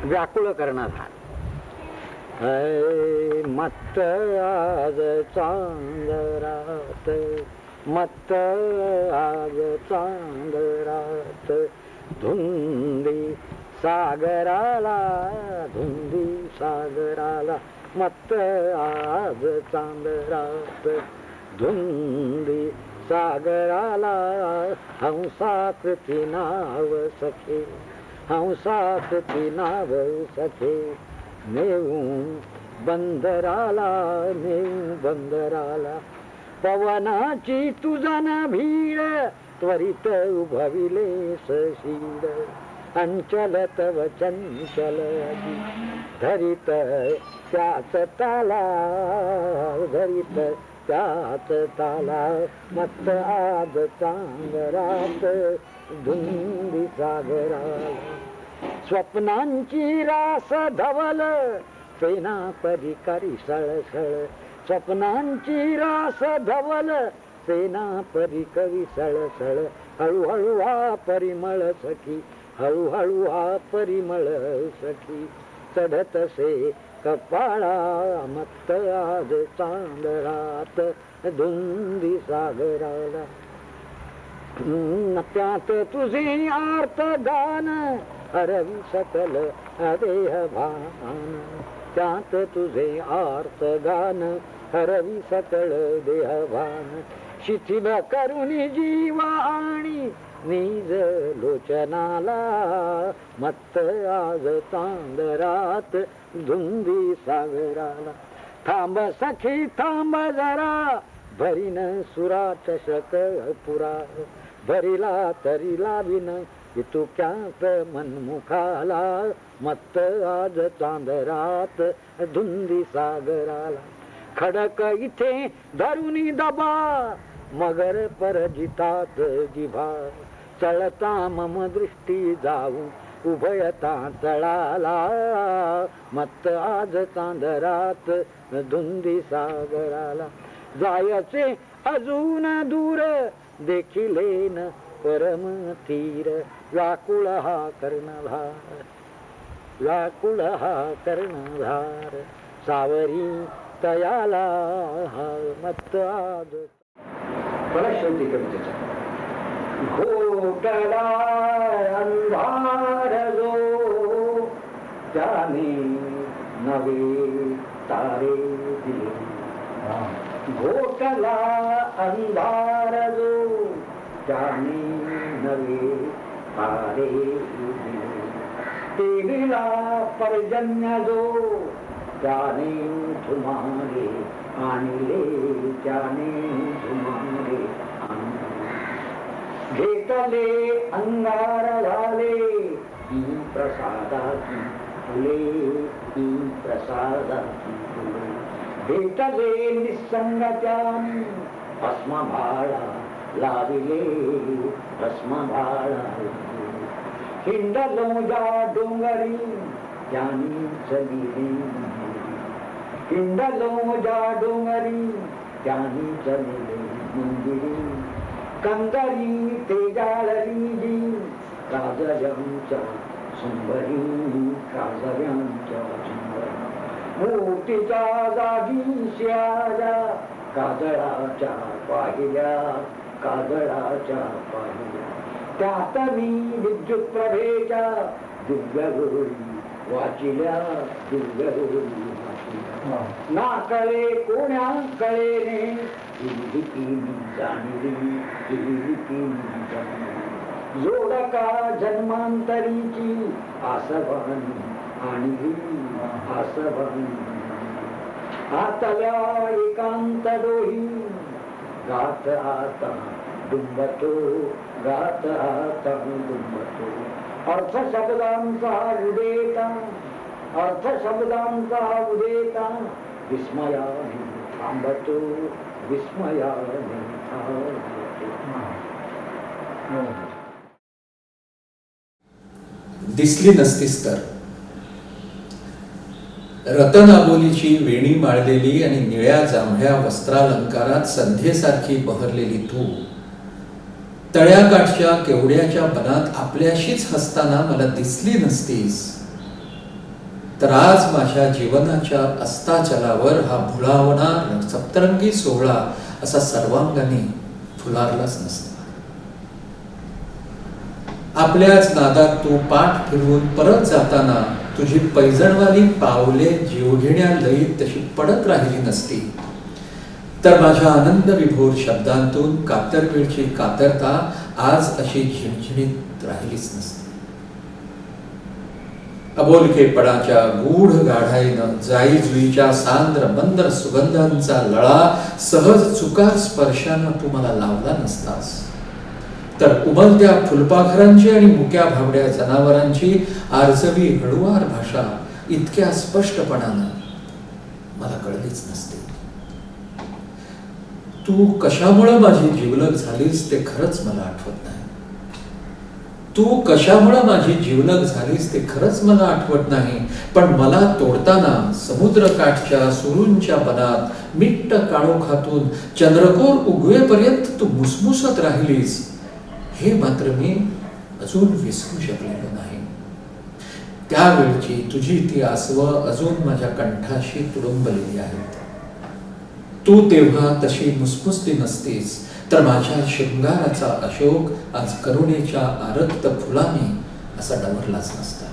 व्याकुळ करणारा ऐ मत्त आज चांदरात मत्त आज चांदरात धुंदी सागराला धुंदी सागराला मत्त आज चांदरात धुंदी सागराला हंसाकृती नाव सखे. हंसात ती नाव सखे नेऊ बंदराला नेऊ बंदराला. पवनाची तुझा ना भीड त्वरित उभविले सशीड. अंचल तव चंचल धरित त्याच ताला धरित. त्यात ताला मत आज चांगरात धुंदी सागरा स्वप्नांची रास धवल सेना परी करी सळसळ. स्वप्नांची रास धवल सेना परिकवी सळसळ. हळूहळू हा परिमळ सखी हळूहळू हा परिमळ सखी. चढतसे कपाळा मत्त आज चांदरात धुंदी सागराला. त्यात तुझे आर्त गान हरवी सकल अदेह भान. त्यात तुझे आर्त गान हरवी सकल देह भान. शिथिल करुणी जीवा आणि निज लोचनाला मत्त आज चांदरात धुंदी सागराला. थांब सखी थांब जरा भरीन सुरा चषक पुरा. भरिला तरीला विन इतुक्यात मनमुखाला मत्त आज चांदरात धुंदी सागराला. खडक इथे धरुनी दबा मगर परजितात जिभा. चळता मम दृष्टी जाऊ उभयता तळाला. मत्त आज चांदरात धुंदी सागराला. जायचे अजून दूर देखिलेन परम तीर. व्याकुळ हा कर्णभार व्याकुळ हा कर्णधार. सावरी तयाला हा मत्त आज. मला शेवटी कवितेचा घोटला अंधार जो त्याने नवे तारे दिले घोटला अंधार जो त्याने नवे तारे दिले टीव्हीला पर्जन्य जो त्याने तुम्हारे आणले त्याने तुम्हारे घेतले अंगार झाले ही प्रसादाची फुले ती प्रसादाची फुले। भेटले निसंगाच्यानी भस्मभाळा लाविले भस्मभाळा हिंडलो जा डोंगरी त्यानी चलिले। हिंडलो जा डोंगरी त्यानी चलिले। मंदिरी कंदरी तेजाळली जी काजऱ्यांच्या सुंदरी काजऱ्यांच्या सुंदरी मूर्तीच्या जागी श्याला काजळाच्या पाहिल्या काजळाच्या पाहिल्या त्यात मी विद्युत प्रभेच्या दिव्य गोळी वाचिल्या ना कळे कोण्या कळेने जोडका जन्मांतरीची आसवानी आणली आसवानी आतल्या एकांत डोही गात आता डुंबतो गात आता डुंबतो. अर्थ शब्दांचा उदेता अर्थ शब्दांचा विस्मयाने थांबतो विस्मयाने दिसली नसतीस तर रतन रतनाबोलीची वेणी माळलेली आणि निळ्या जांभळ्या वस्त्रालंकारात संध्येसारखी बहरलेली तू तळ्याकाठच्या केवड्याच्या बनात आपल्याशीच हसताना मला दिसली नसतीस. तर आज माझ्या जीवनाच्या अस्ताचलावर हा भुळावणार सप्तरंगी सोहळा असा सर्वांगाने फुलारलाच नसता आपल्याच नादात तू पाठ फिरवून परत जाताना तुझी पैजणवाली पावले जीवघेण्या लयीत तशी पडत राहिली नसती. तर माझ्या आनंद विभोर शब्दांतून कातरवेळची कातरता आज अशी झिणझिणीत राहिलीच नसते. अबोलकेपणाच्या गूढ गाढाईनं जाई जुईच्या सांद्र मंदर सुगंधांचा लळा सहज चुकार स्पर्शानं तू मला लावला नसतास. तर उमलत्या फुलपाखरांची आणि मुक्या भाबड्या जनावरांची आरजवी हळुवार भाषा इतक्या स्पष्टपणानं मला कळलीच नसते. तू कशामुळं माझी जीवलग झालीस ते खरंच मला आठवत नाही. तू कशामुळं माझी जीवलग झालीस ते खरंच मला आठवत नाही. पण मला तोडताना समुद्रकाठच्या सुरूंच्या बनात मिट्ट काळोखातून चंद्रकोर उगवेपर्यंत तू मुसमुसत राहिलीस. हे मात्र मी अजून विसरू शकलेलो नाही. त्यावेळची तुझी ती आसवं अजून माझ्या कंठाशी तुडुंबलेली आहेत. तू तेव्हा तशी मुसमुसली नसतीस. तर माझ्या शृंगाराचा अशोक आज करुणेच्या आरक्त फुलाने असा डवरलाच नसता.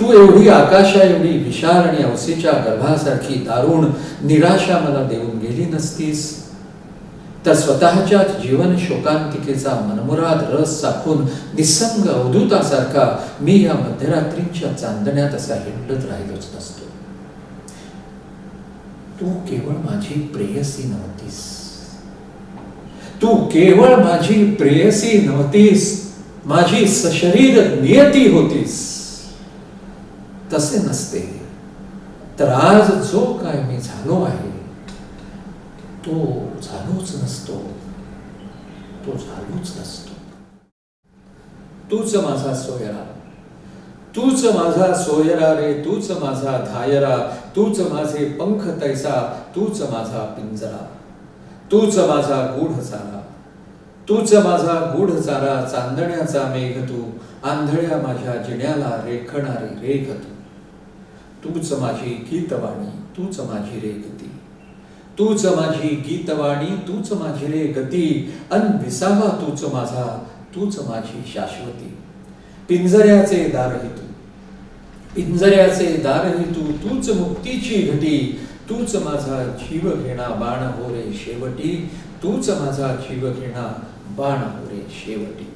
तू एवढी आकाशा एवढी विशाल आणि अवसेच्या गर्भासारखी दारुण निराशा मला देऊन गेली नसतीस. तर स्वतःच्या जीवन शोकांतिकेचा मनमुराद रस साखून निसंग अवधूतासारखा मी या मध्यरात्रींच्या चांदण्यात असा हिंडत राहिलोच नसतो. तू केवळ माझी प्रेयसी नव्हतीस. तू केवळ माझी प्रेयसी नव्हतीस. माझी सशरीर नियती होतीस. तसे नसते. तर आज जो काय मी झालो आहे तो झालोच नसतो. तो झालोच नसतो. तूच माझा सोयरा. तूच माझा सोयरा रे तूच माझा धायरा तूच माझे पंख तैसा तूच माझा पिंजरा तूच माझा गूढ चारा तूच माझा गूढ चारा चांदण्याचा मेघ तू आंधळ्या माझ्या जिण्याला रेखणारी रेख तू. तूच माझी गीतवाणी तूच माझी रे गती तूच माझी गीतवाणी तूच माझी रे गती अन विसावा तूच माझा तूच माझी शाश्वती. पिंजऱ्याचे दारही तू. पिंजऱ्याचे दारही तू तूच मुक्तीची घटी तूच माझा जीव घेणा बाण हो रे शेवटी तूच माझा जीव घेणा बाण हो रे शेवटी.